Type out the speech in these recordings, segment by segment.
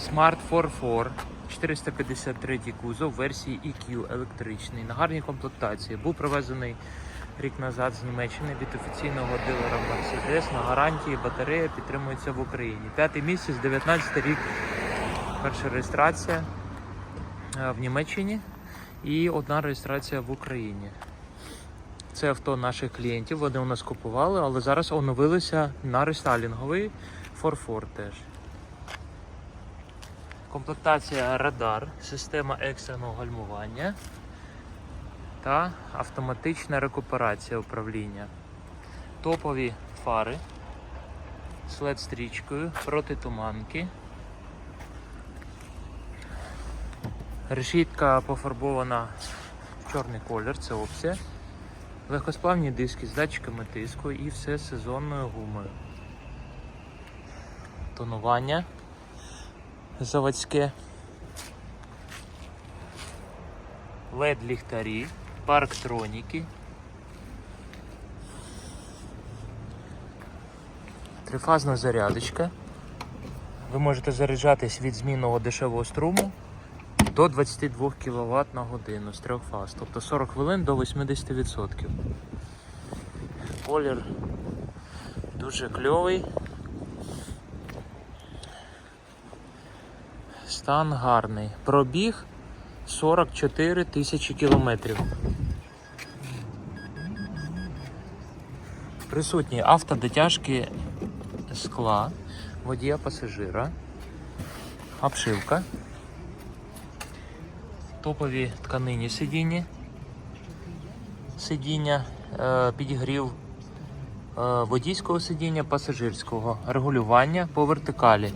Smart 44 453 кузов версії EQ електричний на гарній комплектації. Був привезений рік назад з Німеччини від офіційного дилера Mercedes на гарантії батарея підтримується в Україні. П'ятий місяць, 19 рік. Перша реєстрація е, в Німеччині і одна реєстрація в Україні. Це авто наших клієнтів, вони у нас купували, але зараз оновилися на рестайлінговий Форфор теж. Комплектація радар, система екстреного гальмування та автоматична рекуперація управління. Топові фари з led стрічкою, протитуманки. Решітка пофарбована в чорний колір, це опція. Легкосплавні диски з датчиками тиску і все сезонною гумою. Тонування заводське. LED ліхтарі, парктроніки. Трифазна зарядочка. Ви можете заряджатись від змінного дешевого струму до 22 кВт на годину з трьох фаз, тобто 40 хвилин до 80%. Колір дуже кльовий. Стан гарний. Пробіг 44 тисячі кілометрів. Присутні автодотяжки скла, водія пасажира, обшивка, топові тканині сидіння, сидіння, е, підігрів е, водійського сидіння, пасажирського, регулювання по вертикалі.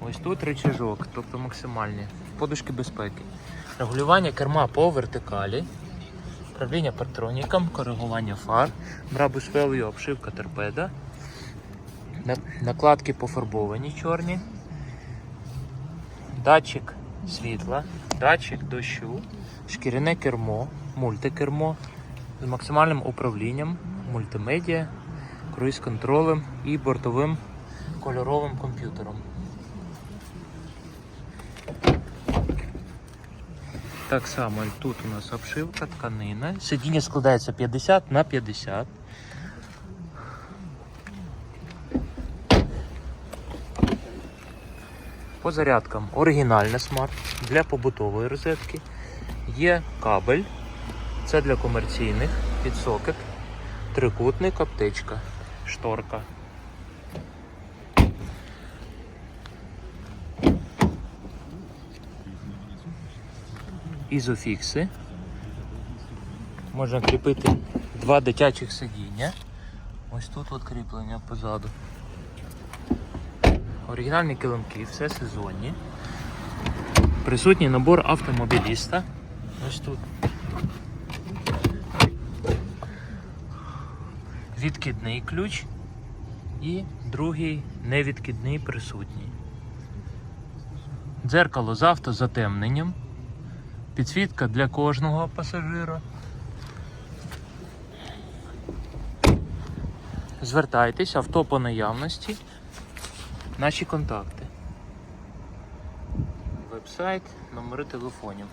Ось тут рычажок, тобто максимальні. Подушки безпеки. Регулювання керма по вертикалі. Управління партроніком, коригування фар, брабус value, обшивка торпеда. Накладки пофарбовані чорні. Датчик світла, датчик дощу, шкіряне кермо, мультикермо з максимальним управлінням, мультимедіа, круїз-контролем і бортовим кольоровим комп'ютером. Так само тут у нас обшивка, тканина. Сидіння складається 50 на 50. По зарядкам оригінальна смарт для побутової розетки. Є кабель, це для комерційних, підсокет, трикутник, аптечка, шторка. Ізофікси. Можна кріпити два дитячих сидіння. Ось тут от кріплення позаду. Оригінальні килимки, все сезонні. Присутній набор автомобіліста. Ось тут. Відкидний ключ і другий невідкидний присутній. Дзеркало з автозатемненням. Підсвітка для кожного пасажира. Звертайтесь, авто по наявності. Наші контакти. Вебсайт, номери телефонів.